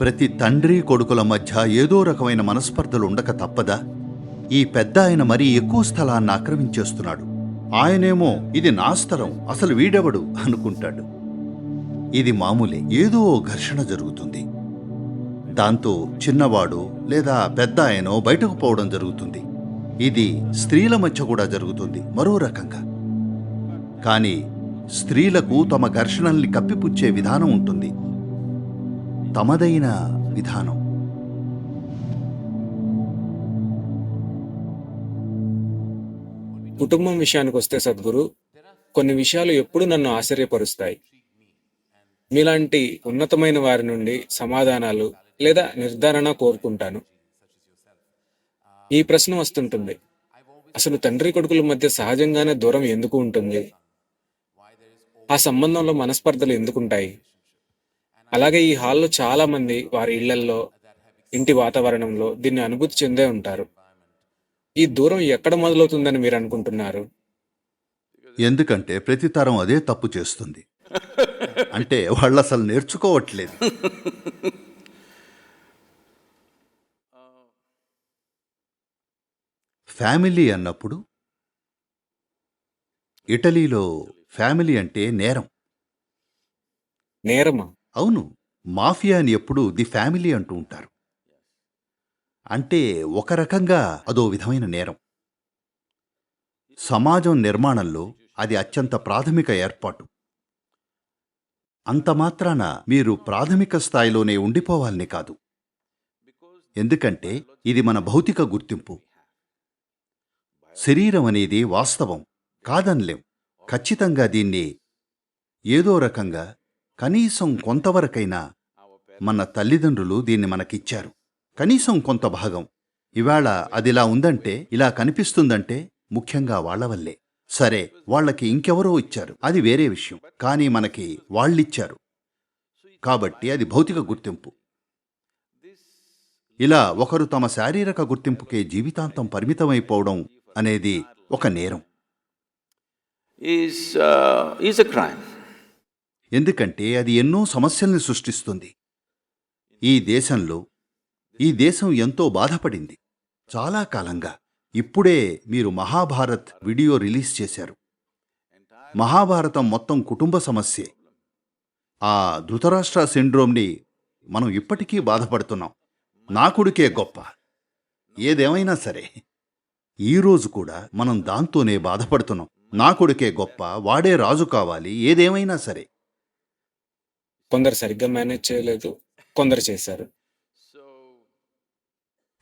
ప్రతి తండ్రి కొడుకుల మధ్య ఏదో రకమైన మనస్పర్ధలు ఉండక తప్పదా? ఈ పెద్ద ఆయన మరీ ఎక్కువ స్థలాన్ని ఆక్రమించేస్తున్నాడు. ఆయనేమో ఇది నా స్థలం అసలు వీడెవడు? అనుకుంటాడు. ఇది మామూలే ఏదో ఘర్షణ జరుగుతుంది. దాంతో చిన్నవాడు లేదా పెద్ద ఆయనో బయటకు పోవడం జరుగుతుంది. ఇది స్త్రీల మధ్య కూడా జరుగుతుంది మరో రకంగా. కానీ స్త్రీలకు తమ ఘర్షణల్ని కప్పిపుచ్చే విధానం ఉంటుంది. తమదైన విధానం. కుటుంబం విషయానికి వస్తే సద్గురు కొన్ని విషయాలు ఎప్పుడు నన్ను ఆశ్చర్యపరుస్తాయి. మీలాంటి ఉన్నతమైన వారి నుండి సమాధానాలు లేదా నిర్ధారణ కోరుకుంటాను. ఈ ప్రశ్న వస్తుంటుంది అసలు తండ్రి కొడుకుల మధ్య సహజంగానే దూరం ఎందుకు ఉంటుంది? ఆ సంబంధంలో మనస్పర్ధలు ఎందుకుంటాయి? అలాగే ఈ హాల్లో చాలా మంది వారి ఇళ్ళల్లో ఇంటి వాతావరణంలో దీన్ని అనుభూతి చెందే ఉంటారు. ఈ దూరం ఎక్కడ మొదలవుతుందని మీరు అనుకుంటున్నారు? ఎందుకంటే ప్రతి తరం అదే తప్పు చేస్తుంది. అంటే వాళ్ళు అసలు నేర్చుకోవట్లేదు. ఫ్యామిలీ అన్నప్పుడు ఇటలీలో ఫ్యామిలీ అంటే నేరం. నేరమా? అవును మాఫియా అని ఎప్పుడు ది ఫ్యామిలీ అంటూ ఉంటారు. అంటే ఒక రకంగా అదో విధమైన నేరం. సమాజం నిర్మాణంలో అది అత్యంత ప్రాథమిక ఏర్పాటు. అంత మాత్రాన మీరు ప్రాథమిక స్థాయిలోనే ఉండిపోవాలని కాదు. ఎందుకంటే ఇది మన భౌతిక గుర్తింపు. శరీరం అనేది వాస్తవం కాదనలేం. ఖచ్చితంగా దీన్ని ఏదో రకంగా కనీసం కొంతవరకైనా మన తల్లిదండ్రులు దీన్ని మనకిచ్చారు. కనీసం కొంత భాగం. ఇవాళ అదిలా ఉందంటే ఇలా కనిపిస్తుందంటే ముఖ్యంగా వాళ్ళ వల్లే సరే వాళ్ళకి ఇంకెవరో ఇచ్చారు. అది వేరే విషయం. కానీ మనకి వాళ్ళిచ్చారు. కాబట్టి అది భౌతిక గుర్తింపు. ఇలా ఒకరు తమ శారీరక గుర్తింపుకే జీవితాంతం పరిమితమైపోవడం అనేది ఒక నేరం. Is is a crime. ఎందుకంటే అది ఎన్నో సమస్యల్ని సృష్టిస్తుంది. ఈ దేశంలో ఈ దేశం ఎంతో బాధపడింది. చాలా కాలంగా ఇప్పుడే మీరు మహాభారత్ వీడియో రిలీజ్ చేశారు. మహాభారతం మొత్తం కుటుంబ సమస్యే. ఆ ధృతరాష్ట్ర సిండ్రోమ్ని మనం ఇప్పటికీ బాధపడుతున్నాం. నా కొడుకే గొప్ప. ఏదేమైనా సరే ఈరోజు కూడా మనం దాంతోనే బాధపడుతున్నాం. నా కొడుకే గొప్ప వాడే రాజు కావాలి ఏదేమైనా సరే. కొందరు సరిగ్గా మేనేజ్ చేయలేదు కొందరు చేశారు.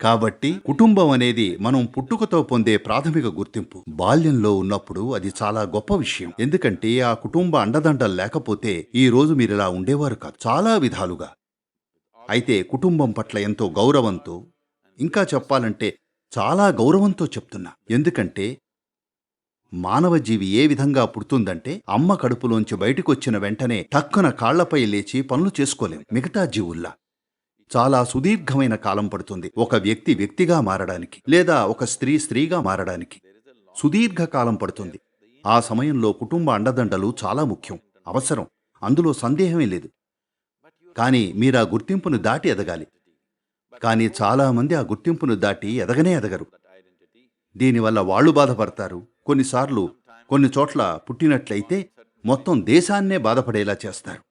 కాబట్టి కుటుంబం అనేది మనం పుట్టుకతో పొందే ప్రాథమిక గుర్తింపు. బాల్యంలో ఉన్నప్పుడు అది చాలా గొప్ప విషయం. ఎందుకంటే ఆ కుటుంబ అండదండలు లేకపోతే ఈ రోజు మీరు ఇలా ఉండేవారు కాదు. చాలా విధాలుగా. అయితే కుటుంబం పట్ల ఎంతో గౌరవంతో ఇంకా చెప్పాలంటే చాలా గౌరవంతో చెప్తున్నా. ఎందుకంటే మానవజీవి ఏ విధంగా పుడుతుందంటే అమ్మ కడుపులోంచి బయటకొచ్చిన వెంటనే టక్కున కాళ్ళపై లేచి పనులు చేసుకోలేం. మిగతా జీవుల్లా. చాలా సుదీర్ఘమైన కాలం పడుతుంది ఒక వ్యక్తి వ్యక్తిగా మారడానికి లేదా ఒక స్త్రీ స్త్రీగా మారడానికి. సుదీర్ఘ కాలం పడుతుంది. ఆ సమయంలో కుటుంబ అండదండలు చాలా ముఖ్యం. అవసరం. అందులో సందేహమే లేదు. కానీ మీరా గుర్తింపును దాటి ఎదగాలి. కానీ చాలామంది ఆ గుర్తింపును దాటి ఎదగనే ఎదగరు. దీనివల్ల వాళ్ళు బాధపడతారు. కొన్నిసార్లు కొన్ని చోట్ల పుట్టినట్లయితే మొత్తం దేశాన్నే బాధపడేలా చేస్తారు.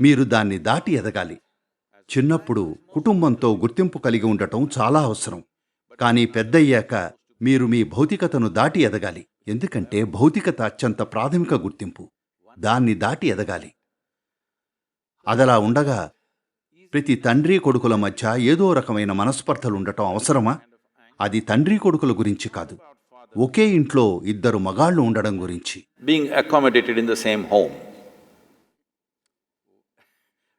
మీరు దాన్ని దాటి ఎదగాలి. చిన్నప్పుడు కుటుంబంతో గుర్తింపు కలిగి ఉండటం చాలా అవసరం. కానీ పెద్దయ్యాక మీరు మీ భౌతికతను దాటి ఎదగాలి. ఎందుకంటే భౌతికత అత్యంత ప్రాథమిక గుర్తింపు. దాన్ని దాటి ఎదగాలి. అదలా ఉండగా ప్రతి తండ్రి కొడుకుల మధ్య ఏదో రకమైన మనస్పర్ధలుండటం అవసరమా? అది తండ్రి కొడుకుల గురించి కాదు. ఒకే ఇంట్లో ఇద్దరు మగాళ్ళు ఉండడం గురించి. Being accommodated in the same home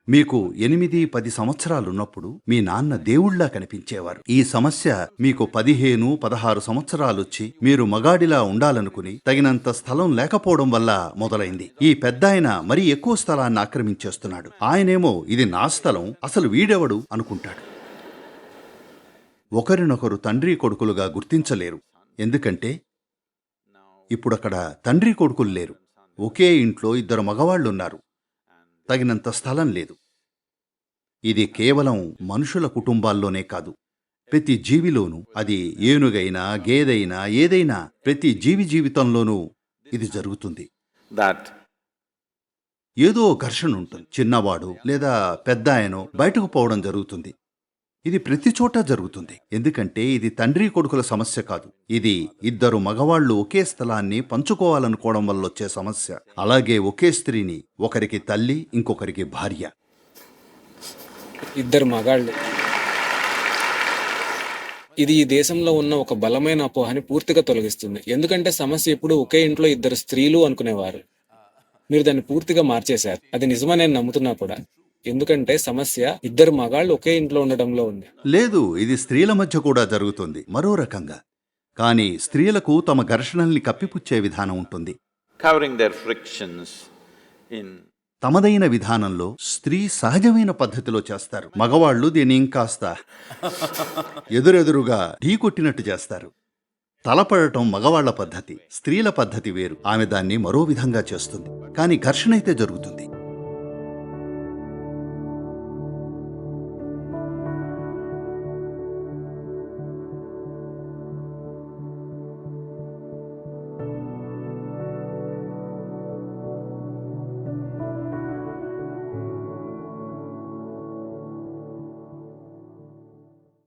మీకు ఎనిమిది పది సంవత్సరాలున్నప్పుడు మీ నాన్న దేవుళ్ళా కనిపించేవారు. ఈ సమస్య మీకు పదిహేను పదహారు సంవత్సరాలొచ్చి మీరు మగాడిలా ఉండాలనుకుని తగినంత స్థలం లేకపోవడం వల్ల మొదలైంది. ఈ పెద్దాయన మరీ ఎక్కువ స్థలాన్ని ఆక్రమించేస్తున్నాడు. ఆయనేమో ఇది నా స్థలం అసలు వీడెవడు? అనుకుంటాడు. ఒకరినొకరు తండ్రి కొడుకులుగా గుర్తించలేరు. ఎందుకంటే ఇప్పుడక్కడ తండ్రి కొడుకులు లేరు. ఒకే ఇంట్లో ఇద్దరు మగవాళ్ళున్నారు. తగినంత స్థలం లేదు. ఇది కేవలం మనుషుల కుటుంబాల్లోనే కాదు. ప్రతి జీవిలోనూ అది ఏనుగైనా గేదైనా ఏదైనా ప్రతి జీవి జీవితంలోనూ ఇది జరుగుతుంది. ఏదో ఘర్షణ ఉంటుంది. చిన్నవాడు లేదా పెద్ద ఆయనో బయటకు పోవడం జరుగుతుంది. ఇది ప్రతి చోట జరుగుతుంది. ఎందుకంటే ఇది తండ్రి కొడుకుల సమస్య కాదు. ఇది ఇద్దరు మగవాళ్ళు ఒకే స్థలాన్ని పంచుకోవాలనుకోవడం వల్ల వచ్చే సమస్య. అలాగే ఒకే స్త్రీని ఒకరికి తల్లి ఇంకొకరికి భార్య. ఇద్దరు మగాళ్ళు. ఇది ఈ దేశంలో ఉన్న ఒక బలమైన అపోహని పూర్తిగా తొలగిస్తుంది. ఎందుకంటే సమస్య ఎప్పుడు ఒకే ఇంట్లో ఇద్దరు స్త్రీలు అనుకునేవారు. మీరు దాన్ని పూర్తిగా మార్చేశారు. అది నిజమని నేను నమ్ముతున్నా కూడా. ఎందుకంటే సమస్య ఇద్దరు మగాళ్ళు ఒకే ఇంట్లో ఉండడంలో ఉంది. లేదు ఇది స్త్రీల మధ్య కూడా జరుగుతుంది మరో రకంగా. కానీ స్త్రీలకు తమ ఘర్షణల్ని కప్పిపుచ్చే విధానం ఉంటుంది. Covering their frictions in తమదైన విధానంలో స్త్రీ సహజమైన పద్ధతిలో చేస్తారు. మగవాళ్ళు దీన్ని ఇంకాస్త ఎదురెదురుగా ఢీకొట్టినట్టు చేస్తారు. తలపడటం మగవాళ్ళ పద్ధతి స్త్రీల పద్ధతి వేరు. ఆమె దాన్ని మరో విధంగా చేస్తుంది. కానీ ఘర్షణ అయితే జరుగుతుంది.